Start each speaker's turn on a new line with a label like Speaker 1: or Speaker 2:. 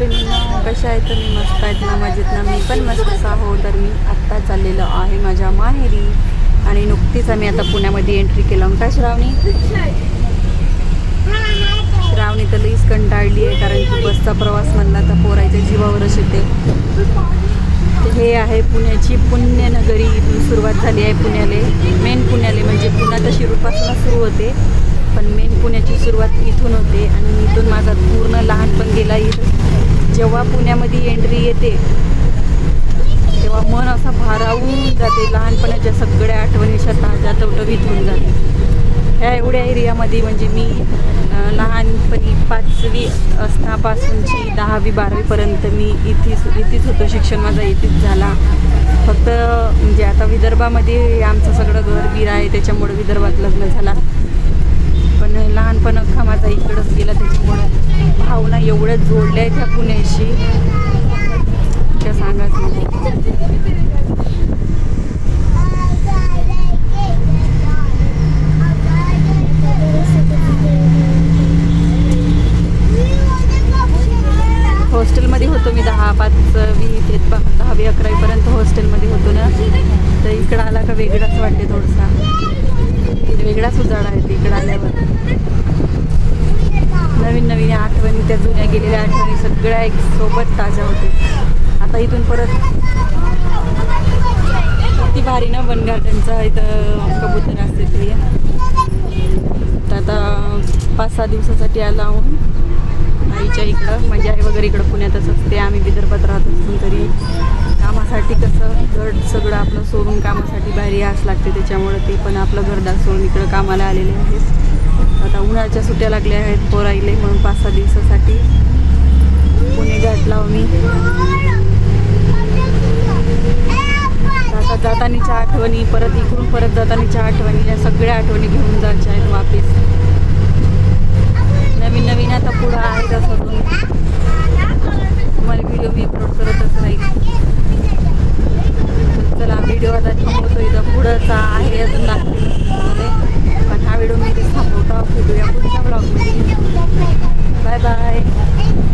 Speaker 1: मैत्रिणींना कशा आहेत? तुम्ही मस्त आहेत ना? मजेत ना? मी पण मस्तच आहो तर मी आत्ता चाललेलो आहे माझ्या माहेरी. आणि नुकतीच आम्ही आता पुण्यामध्ये एंट्री केलं. का श्रावणी? श्रावणी तर लईच कंटाळली आहे कारण की बसचा प्रवास म्हणला तर पोरायच्या जीवावरच येते हे आहे पुण्याची पुण्यनगरी. इथून सुरुवात झाली आहे पुण्याले. मेन पुण्याले म्हणजे पुन्हा तर शिरूरपासूनच सुरू होते. पण मेन पुण्याची सुरुवात इथून होते आणि इथून माझा पूर्ण लहानपण गेला इथं. जेव्हा पुण्यामध्ये एंट्री येते तेव्हा मन असा भारावून जाते. लहानपणाच्या सगळ्या आठवणी ताज्या तवटवीत होऊन जाते. ह्या एवढ्या एरियामध्ये म्हणजे मी लहानपणी पाचवी असतापासूनची दहावी बारावीपर्यंत मी इथेच इथेच होतो. शिक्षण माझा इथेच झाला. फक्त म्हणजे आता विदर्भामध्ये आमचं सगळं घर बीर आहे. त्याच्यामुळे विदर्भात लग्न झाला पण लहानपण अख्खा माझा इकडंच गेला त्याच्यामुळं भावना एवढ्या जोडल्या आहेत त्या पुण्याशी. त्या सांगाच नको. हॉस्टेलमध्ये होतो मी दहा पाचवी ते दहावी अकरावीपर्यंत हॉस्टेलमध्ये होतो ना. तर इकडं आला का वेगळाच वाटते थोडासा. वेगळाच उजाडा आहे इकडं आल्यावर. नवीन नवीन आठवणी त्या जुन्या गेलेल्या आठवणी सगळ्या एक सोबत ताज्या होते आता इथून परत किती भारी ना वन गार्डनचा इथं कबूतर असते ते. तर आता पाच सहा दिवसासाठी आला आहोत. आईच्या इकडं म्हणजे आई वगैरे इकडं पुण्यातच असते. आम्ही विदर्भात राहत असून तरी कामासाठी कसं घर सगळं आपलं सोडून कामासाठी बाहेर यास लागते. त्याच्यामुळे ते पण आपलं घरदार सोडून इकडं कामाला आलेले आहेत. आता उन्हाळ्याच्या सुट्ट्या लागल्या आहेत पोर आईले म्हणून पाच सहा दिवसासाठी. पुणे घाटला मी. आता जातानीच्या आठवणी परत इकडून परत जातानीच्या आठवणी या सगळ्या आठवणी घेऊन जायच्या आहेत वापिस. नवीन नवीन आता पुढं आहेत असं तुम्हाला व्हिडिओ मी अपलोड करतच राहील चला व्हिडिओ आता थांबवतो इथं. पुढंचा आहे अजून नागपूर Bye bye.